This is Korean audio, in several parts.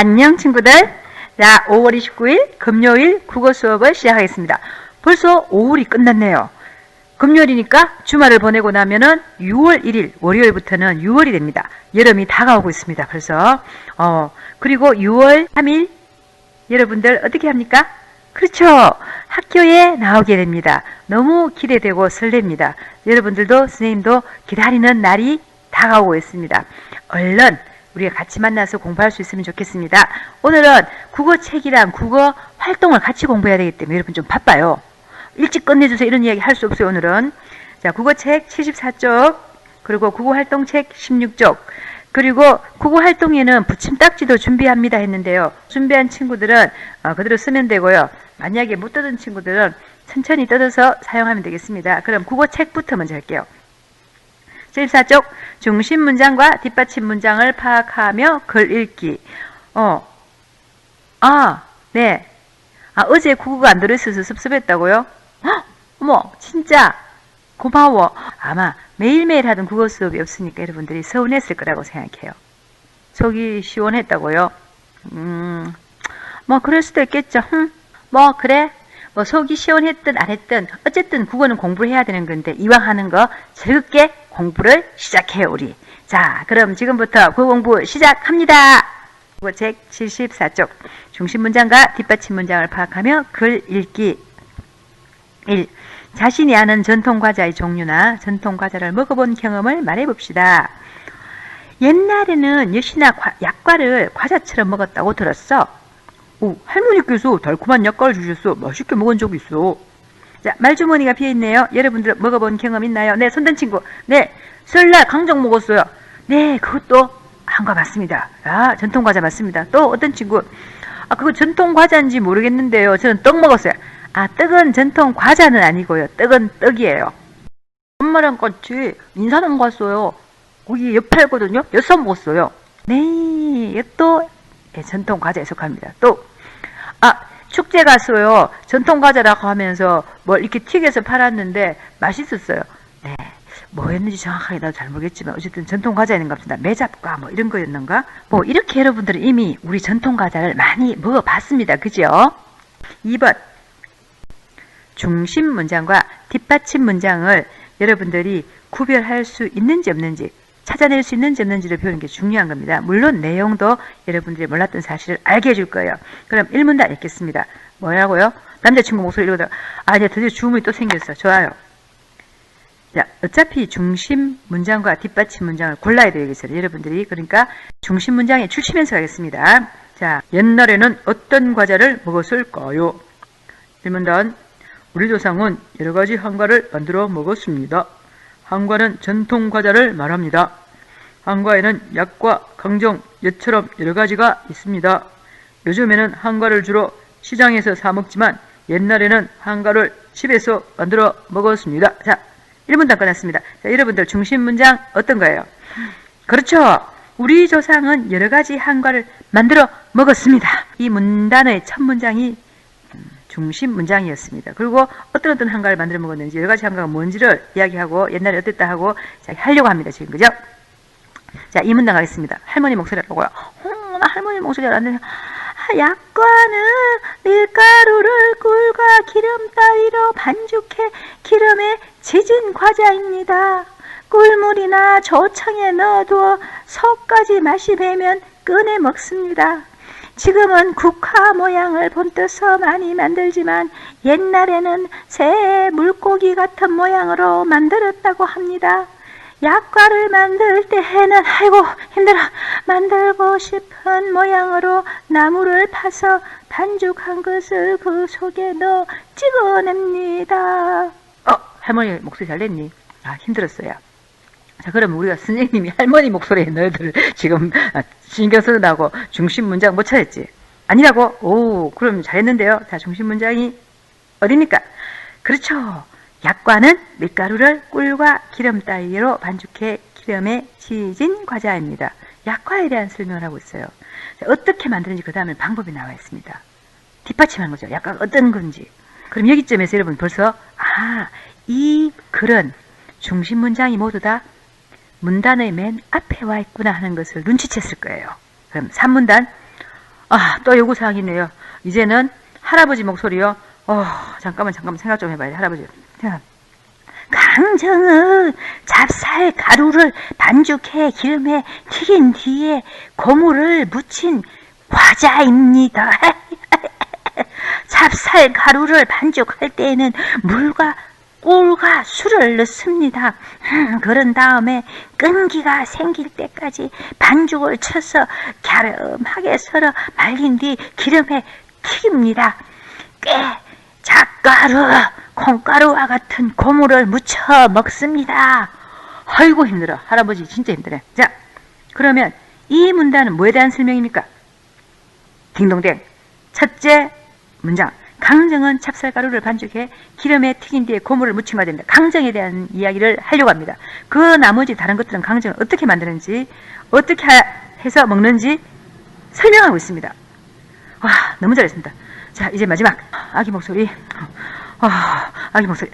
안녕 친구들. 자, 5월 29일 금요일 국어 수업을 시작하겠습니다. 벌써 5월이 끝났네요. 금요일이니까 주말을 보내고 나면은 6월 1일 월요일부터는 6월이 됩니다. 여름이 다가오고 있습니다. 벌써. 어, 그리고 6월 3일 여러분들 어떻게 합니까? 그렇죠. 학교에 나오게 됩니다. 너무 기대되고 설렙니다. 여러분들도 선생님도 기다리는 날이 다가오고 있습니다. 얼른 우리가 같이 만나서 공부할 수 있으면 좋겠습니다. 오늘은 국어책이랑 국어 활동을 같이 공부해야 되기 때문에 여러분 좀 바빠요. 일찍 끝내주세요. 이런 이야기 할 수 없어요, 오늘은. 자, 국어책 74쪽, 그리고 국어활동책 16쪽, 그리고 국어활동에는 붙임딱지도 준비합니다 했는데요. 준비한 친구들은 어, 그대로 쓰면 되고요. 만약에 못 뜯은 친구들은 천천히 뜯어서 사용하면 되겠습니다. 그럼 국어책부터 먼저 할게요. 74쪽 중심 문장과 뒷받침 문장을 파악하며 글 읽기. 어, 아, 네. 아, 어제 국어가 안 들어있어서 섭섭했다고요? 헉, 어머, 진짜 고마워. 아마 매일매일 하던 국어 수업이 없으니까 여러분들이 서운했을 거라고 생각해요. 속이 시원했다고요? 음, 뭐 그럴 수도 있겠죠. 흠, 뭐 그래. 뭐 속이 시원했든 안 했든 어쨌든 국어는 공부를 해야 되는 건데 이왕 하는 거 즐겁게 공부를 시작해요 우리. 자 그럼 지금부터 국어 공부 시작합니다. 국어 책 74쪽 중심 문장과 뒷받침 문장을 파악하며 글 읽기 1. 자신이 아는 전통 과자의 종류나 전통 과자를 먹어본 경험을 말해봅시다. 옛날에는 여시나 과- 약과를 과자처럼 먹었다고 들었어. 오, 할머니께서 달콤한 약과를 주셨어. 맛있게 먹은 적이 있어. 자, 말주머니가 비어있네요. 여러분들 먹어본 경험 있나요? 네, 손든 친구. 네, 설날 강정 먹었어요. 네, 그것도 한과 맞습니다. 아, 전통 과자 맞습니다. 또 어떤 친구? 아, 그거 전통 과자인지 모르겠는데요. 저는 떡 먹었어요. 아, 떡은 전통 과자는 아니고요. 떡은 떡이에요. 엄마랑 같이 인사동 갔어요. 거기 옆에 알거든요. 여섯 먹었어요. 네, 이것도 예, 전통 과자에 속합니다. 또, 아, 축제 갔어요. 전통 과자라고 하면서 뭘 이렇게 튀겨서 팔았는데 맛있었어요. 네. 뭐였는지 정확하게 나도 잘 모르겠지만 어쨌든 전통 과자인 것 같습니다. 매잡과 뭐 이런 거였는가? 뭐 이렇게 여러분들은 이미 우리 전통 과자를 많이 먹어봤습니다. 그죠? 2번 중심 문장과 뒷받침 문장을 여러분들이 구별할 수 있는지 없는지 찾아낼 수 있는지 없는지를 배우는 게 중요한 겁니다. 물론 내용도 여러분들이 몰랐던 사실을 알게 해줄 거예요. 그럼 1문단 읽겠습니다. 뭐라고요? 남자친구 목소리 읽어다 아 이제 드디어 주문이 또 생겼어. 좋아요. 자, 어차피 중심 문장과 뒷받침 문장을 골라야 여기서. 여러분들이. 그러니까 중심 문장에 출시면서 가겠습니다. 자, 옛날에는 어떤 과자를 먹었을까요? 1문단. 우리 조상은 여러 가지 한과를 만들어 먹었습니다. 한과는 전통 과자를 말합니다. 한과에는 약과 강정, 엿처럼 여러 가지가 있습니다. 요즘에는 한과를 주로 시장에서 사 먹지만 옛날에는 한과를 집에서 만들어 먹었습니다. 자, 1문단 끝났습니다. 자, 여러분들 중심 문장 어떤 거예요? 그렇죠. 우리 조상은 여러 가지 한과를 만들어 먹었습니다. 이 문단의 첫 문장이 음, 중심 문장이었습니다. 그리고 어떤 어떤 한가를 만들어 먹었는지 여러 가지 한가가 뭔지를 이야기하고 옛날에 어땠다 하고 자, 하려고 합니다. 지금 그죠? 자, 이 문장 가겠습니다. 할머니 목소리라고요. 어, 나 할머니 목소리가 안 되네. 아, 약과는 밀가루를 꿀과 기름 따위로 반죽해 기름에 지진 과자입니다. 꿀물이나 조청에 넣어두어 속까지 맛이 배면 꺼내 먹습니다. 지금은 국화 모양을 본떠서 많이 만들지만 옛날에는 새 물고기 같은 모양으로 만들었다고 합니다. 약과를 만들 때에는 아이고 힘들어 만들고 싶은 모양으로 나무를 파서 반죽한 것을 그 속에 넣어 찍어냅니다. 어 할머니 목소리 잘 냈니? 아 힘들었어요. 자, 그럼 우리가 선생님이 할머니 목소리에 너희들 지금 아, 신경 쓰느라고 중심 문장 못 찾았지? 아니라고? 오, 그럼 잘했는데요. 자, 중심 문장이 어딥니까? 그렇죠. 약과는 밀가루를 꿀과 기름 따위로 반죽해 기름에 지진 과자입니다. 약과에 대한 설명을 하고 있어요. 자, 어떻게 만드는지 그 다음에 방법이 나와 있습니다. 뒷받침하는 거죠. 약과가 어떤 건지. 그럼 여기점에서 여러분 벌써 아, 이 글은 중심 문장이 모두 다 문단의 맨 앞에 와 있구나 하는 것을 눈치챘을 거예요. 그럼 3문단 아, 또 요구사항이네요. 이제는 할아버지 목소리요. 어, 잠깐만, 잠깐만 생각 좀 해봐야 돼, 할아버지. 자, 강정은 찹쌀 가루를 반죽해 기름에 튀긴 뒤에 고무를 묻힌 과자입니다. 찹쌀 가루를 반죽할 때에는 물과 꿀과 술을 넣습니다. 음, 그런 다음에 끈기가 생길 때까지 반죽을 쳐서 갸름하게 썰어 말린 뒤 기름에 튀깁니다. 꽤 잣가루, 콩가루와 같은 고무를 묻혀 먹습니다. 아이고 힘들어. 할아버지 진짜 힘드네. 자, 그러면 이 문단은 뭐에 대한 설명입니까? 딩동댕. 첫째 문장. 강정은 찹쌀가루를 반죽해 기름에 튀긴 뒤에 고무를 묻힌 과자입니다. 강정에 대한 이야기를 하려고 합니다. 그 나머지 다른 것들은 강정을 어떻게 만드는지, 어떻게 하- 해서 먹는지 설명하고 있습니다. 와, 너무 잘했습니다. 자, 이제 마지막. 아기 목소리. 아, 아기 목소리.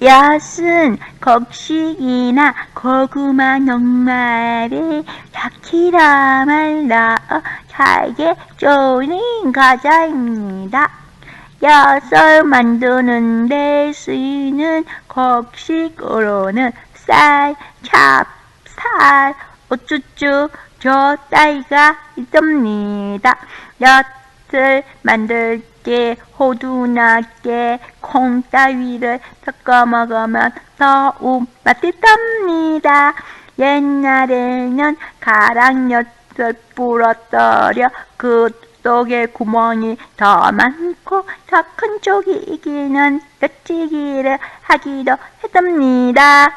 엿은 곡식이나 고구마 녹말에 야키람을 넣어 잘게 쪼는 과자입니다. 엿을 만드는 데 쓰이는 곡식으로는 쌀, 찹쌀, 우쭈쭈, 젓다이가 있습니다. 엿 을 만들 때 호두나 깨, 콩 따위를 섞어 먹으면 더욱 맛있답니다. 옛날에는 가랑엿을 부러뜨려 그 속에 구멍이 더 많고 더 큰 쪽이 이기는 엿치기를 하기도 했답니다.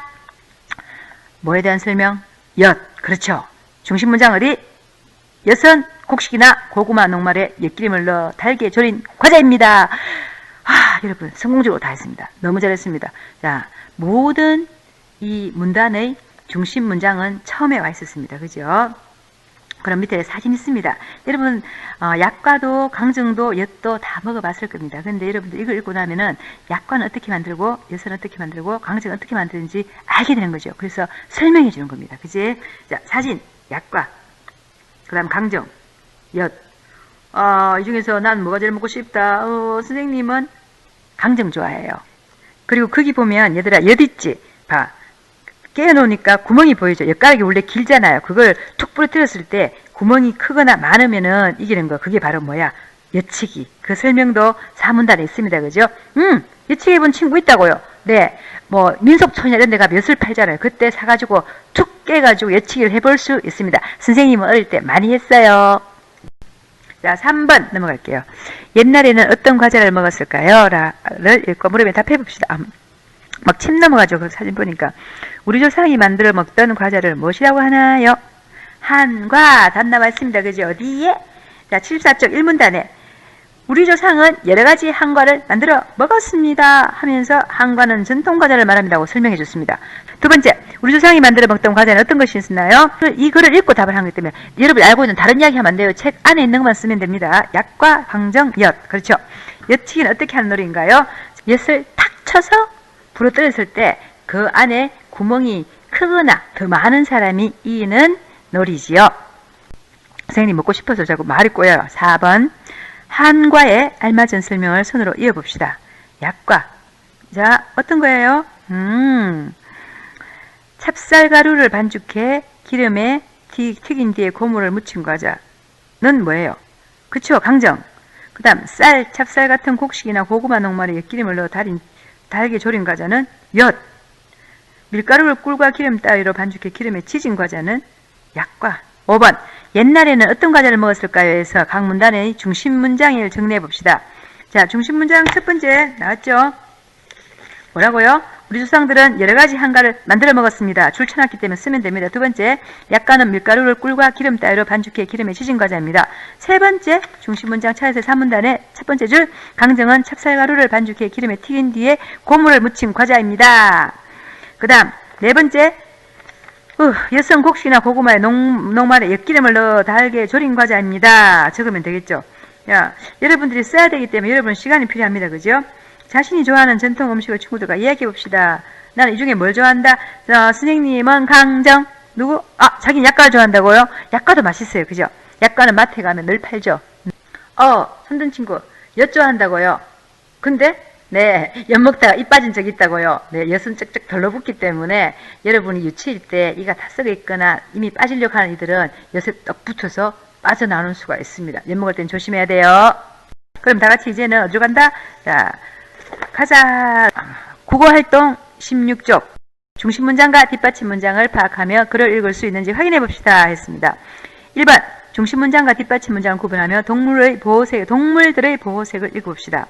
뭐에 대한 설명? 엿. 그렇죠. 중심 문장 어디? 엿은 곡식이나 고구마 녹말에 엿기름을 넣어 달게 절인 과자입니다. 아, 여러분 성공적으로 다 했습니다. 너무 잘했습니다. 자, 모든 이 문단의 중심 문장은 처음에 와 있었습니다. 그죠? 그럼 밑에 사진 있습니다. 여러분 어, 약과도 강정도 엿도 다 먹어봤을 겁니다. 근데 여러분들 이걸 읽고 나면은 약과는 어떻게 만들고 엿은 어떻게 만들고 강정은 어떻게 만드는지 알게 되는 거죠. 그래서 설명해 주는 겁니다. 그지? 자 사진 약과 그 다음 강정 엿. 어, 이 중에서 난 뭐가 제일 먹고 싶다. 어, 선생님은 강정 좋아해요. 그리고 거기 보면 얘들아 엿 있지? 봐. 깨어놓으니까 구멍이 보이죠. 엿가락이 원래 길잖아요. 그걸 툭 부러뜨렸을 때 구멍이 크거나 많으면은 이기는 거. 그게 바로 뭐야? 엿치기. 그 설명도 사문단에 있습니다. 그죠? 음, 엿치기 해본 친구 있다고요. 네. 뭐, 민속촌이나 이런 데가 엿을 팔잖아요. 그때 사가지고 툭 깨가지고 엿치기를 해볼 수 있습니다. 선생님은 어릴 때 많이 했어요. 자, 3번 넘어갈게요. 옛날에는 어떤 과자를 먹었을까요? 라를 읽고 물으면 답해 봅시다. 아, 막침 넘어가죠. 그 사진 보니까. 우리 조상이 만들어 먹던 과자를 무엇이라고 하나요? 한과 답 나와 있습니다. 그죠? 어디에? 자, 74쪽 1문단에 우리 조상은 여러 가지 한과를 만들어 먹었습니다. 하면서 한과는 전통 과자를 말합니다고 설명해 줬습니다. 두 번째, 우리 조상이 만들어 먹던 과자는 어떤 것이 있었나요? 이 글을 읽고 답을 한 거기 때문에 여러분이 알고 있는 다른 이야기 하면 안 돼요. 책 안에 있는 것만 쓰면 됩니다. 약과 강정, 엿. 그렇죠. 엿치기는 어떻게 하는 놀이인가요? 엿을 탁 쳐서 부러뜨렸을 때 그 안에 구멍이 크거나 더 많은 사람이 이기는 놀이지요. 선생님 먹고 싶어서 자꾸 말이 꼬여요. 4번. 한과에 알맞은 설명을 손으로 이어봅시다. 약과. 자, 어떤 거예요? 음, 찹쌀가루를 반죽해 기름에 튀, 튀긴 뒤에 고무를 묻힌 과자는 뭐예요? 그쵸, 강정. 그 다음, 쌀, 찹쌀 같은 곡식이나 고구마 녹말에 엿기름을 넣어 달인, 달게 조린 과자는 엿. 밀가루를 꿀과 기름 따위로 반죽해 기름에 치진 과자는 약과. 5번. 옛날에는 어떤 과자를 먹었을까요? 해서 각 문단의 중심 문장을 정리해 봅시다. 자, 중심 문장 첫 번째 나왔죠? 뭐라고요? 우리 조상들은 여러 가지 한가를 만들어 먹었습니다. 줄쳐놨기 때문에 쓰면 됩니다. 두 번째, 약간은 밀가루를 꿀과 기름 따위로 반죽해 기름에 치진 과자입니다. 세 번째, 중심 문장 차에서 3문단의 첫 번째 줄, 강정은 찹쌀가루를 반죽해 기름에 튀긴 뒤에 고무를 묻힌 과자입니다. 그 다음, 네 번째, 어, 여성 곡식이나 고구마에 녹, 녹말에 엿기름을 넣어 달게 조린 과자입니다. 적으면 되겠죠. 야, 여러분들이 써야 되기 때문에 여러분 시간이 필요합니다. 그죠? 자신이 좋아하는 전통 음식을 친구들과 이야기해 봅시다. 나는 이 중에 뭘 좋아한다? 어, 선생님은 강정. 누구? 아, 자기는 약과를 좋아한다고요? 약과도 맛있어요. 그죠? 약간은 마트에 가면 늘 팔죠. 어, 손든 친구, 여쭈한다고요. 근데 네, 엿 먹다가 입 빠진 적이 있다고요. 네, 엿은 쩍쩍 덜러붙기 때문에 여러분이 유치일 때 이가 다 썩어 있거나 이미 빠지려고 하는 이들은 엿에 떡 붙어서 빠져나오는 수가 있습니다. 엿 먹을 땐 조심해야 돼요. 그럼 다 같이 이제는 어디로 간다? 자, 가자. 국어 활동 16쪽. 중심 문장과 뒷받침 문장을 파악하며 글을 읽을 수 있는지 확인해 봅시다 했습니다. 1번 중심 문장과 뒷받침 문장을 구분하며 동물의 보호색, 동물들의 보호색을 읽어봅시다.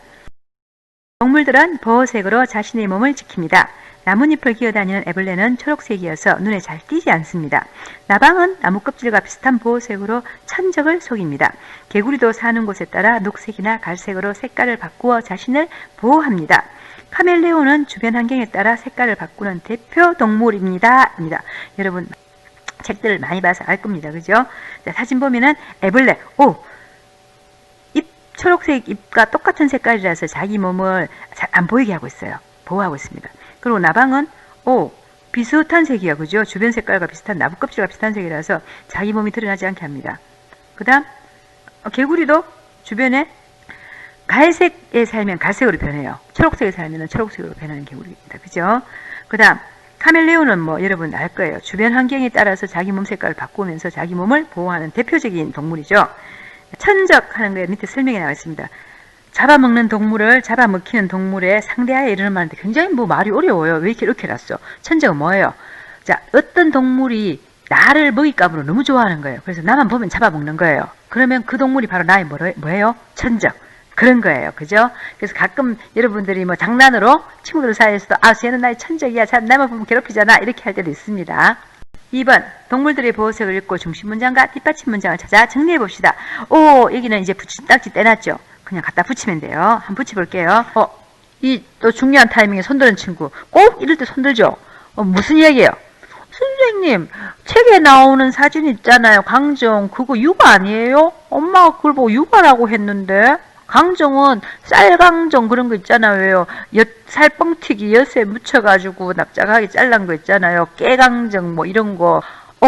동물들은 보호색으로 자신의 몸을 지킵니다. 나뭇잎을 기어다니는 애벌레는 초록색이어서 눈에 잘 띄지 않습니다. 나방은 나무 껍질과 비슷한 보호색으로 천적을 속입니다. 개구리도 사는 곳에 따라 녹색이나 갈색으로 색깔을 바꾸어 자신을 보호합니다. 카멜레온은 주변 환경에 따라 색깔을 바꾸는 대표 동물입니다. 입니다. 여러분 책들을 많이 봐서 알 겁니다. 그죠? 자, 사진 보면은 애벌레, 오! 잎, 초록색 잎과 똑같은 색깔이라서 자기 몸을 잘 안 보이게 하고 있어요. 보호하고 있습니다. 그리고 나방은, 오! 비슷한 색이요. 그죠? 주변 색깔과 비슷한 나무 껍질과 비슷한 색이라서 자기 몸이 드러나지 않게 합니다. 그 다음, 어, 개구리도 주변에 갈색에 살면 갈색으로 변해요. 초록색에 살면 초록색으로 변하는 개구리입니다. 그죠? 그 다음, 카멜레온은 뭐 여러분 알 거예요. 주변 환경에 따라서 자기 몸 색깔을 바꾸면서 자기 몸을 보호하는 대표적인 동물이죠. 천적 하는 거에 밑에 설명이 나와 있습니다. 잡아먹는 동물을 잡아먹히는 동물의 상대하에 이르는 말인데 굉장히 뭐 말이 어려워요. 왜 이렇게 이렇게 났어? 천적은 뭐예요? 자, 어떤 동물이 나를 먹잇감으로 너무 좋아하는 거예요. 그래서 나만 보면 잡아먹는 거예요. 그러면 그 동물이 바로 나의 뭐예요? 천적. 그런 거예요. 그죠? 그래서 가끔 여러분들이 뭐 장난으로 친구들 사이에서도 아, 쟤는 나의 천적이야. 자, 나만 보면 괴롭히잖아. 이렇게 할 때도 있습니다. 2번 동물들의 보호색을 읽고 중심 문장과 뒷받침 문장을 찾아 정리해 봅시다. 오 여기는 이제 붙인 딱지 떼놨죠. 그냥 갖다 붙이면 돼요. 한번 붙여볼게요. 어, 이 또 중요한 타이밍에 손드는 친구 꼭 이럴 때 손들죠. 어, 무슨 얘기예요? 선생님 책에 나오는 사진 있잖아요. 강정 그거 육아 아니에요? 엄마가 그걸 보고 육아라고 했는데 강정은 쌀강정 그런 거 있잖아요. 엿, 살뻥튀기 엿에 묻혀가지고 납작하게 잘란 거 있잖아요. 깨강정 뭐 이런 거. 어,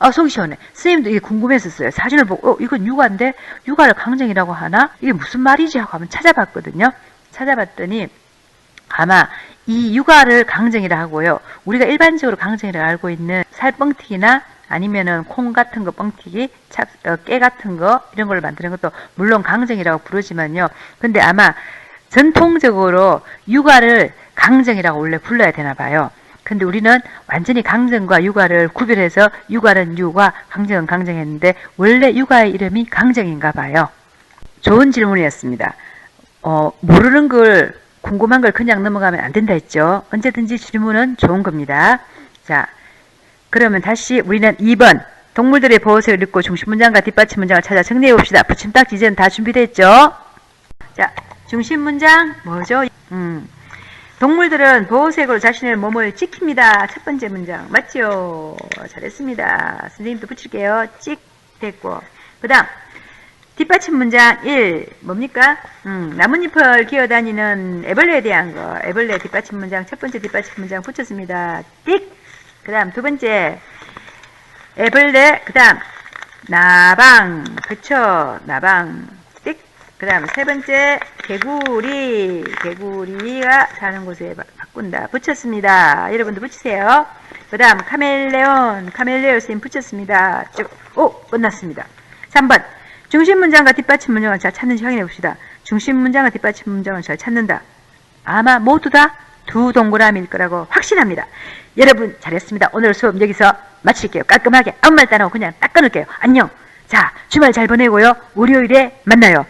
아, 속이 시원해. 선생님도 이게 궁금했었어요. 사진을 보고, 어, 이건 육아인데, 육아를 강정이라고 하나? 이게 무슨 말이지? 하고 한번 찾아봤거든요. 찾아봤더니, 아마 이 육아를 강정이라 하고요. 우리가 일반적으로 강정이라 고 알고 있는 살뻥튀기나 아니면은 콩 같은 거 뻥튀기, 찹, 어, 깨 같은 거 이런 걸 만드는 것도 물론 강정이라고 부르지만요. 근데 아마 전통적으로 육아를 강정이라고 원래 불러야 되나 봐요. 근데 우리는 완전히 강정과 육아를 구별해서 육아는 육아, 강정은 강정했는데 원래 육아의 이름이 강정인가 봐요. 좋은 질문이었습니다. 어, 모르는 걸 궁금한 걸 그냥 넘어가면 안 된다 했죠. 언제든지 질문은 좋은 겁니다. 자, 그러면 다시 우리는 2번 동물들의 보호색을 읽고 중심 문장과 뒷받침 문장을 찾아 정리해 봅시다. 붙임딱 이제는 다 준비됐죠? 자, 중심 문장 뭐죠? 음, 동물들은 보호색으로 자신의 몸을 지킵니다. 첫 번째 문장 맞죠? 잘했습니다. 선생님도 붙일게요. 찍 됐고 그 다음 뒷받침 문장 1 뭡니까? 음, 나뭇잎을 기어다니는 애벌레에 대한 거 애벌레 뒷받침 문장 첫 번째 뒷받침 문장 붙였습니다. 띡! 그 다음 두 번째 애벌레 그 다음 나방 그쵸 나방 띡! 그 다음 세 번째 개구리 개구리가 사는 곳에 바- 바꾼다 붙였습니다. 여러분도 붙이세요. 그 다음 카멜레온 카멜레온 쌤 붙였습니다. 쭉, 오 끝났습니다. 3번 중심 문장과 뒷받침 문장을 잘 찾는지 확인해 봅시다. 중심 문장과 뒷받침 문장을 잘 찾는다. 아마 모두 다 두 동그라미일 거라고 확신합니다. 여러분 잘했습니다. 오늘 수업 여기서 마칠게요. 깔끔하게 아무 말도 안 하고 그냥 딱 끊을게요. 안녕. 자 주말 잘 보내고요. 월요일에 만나요.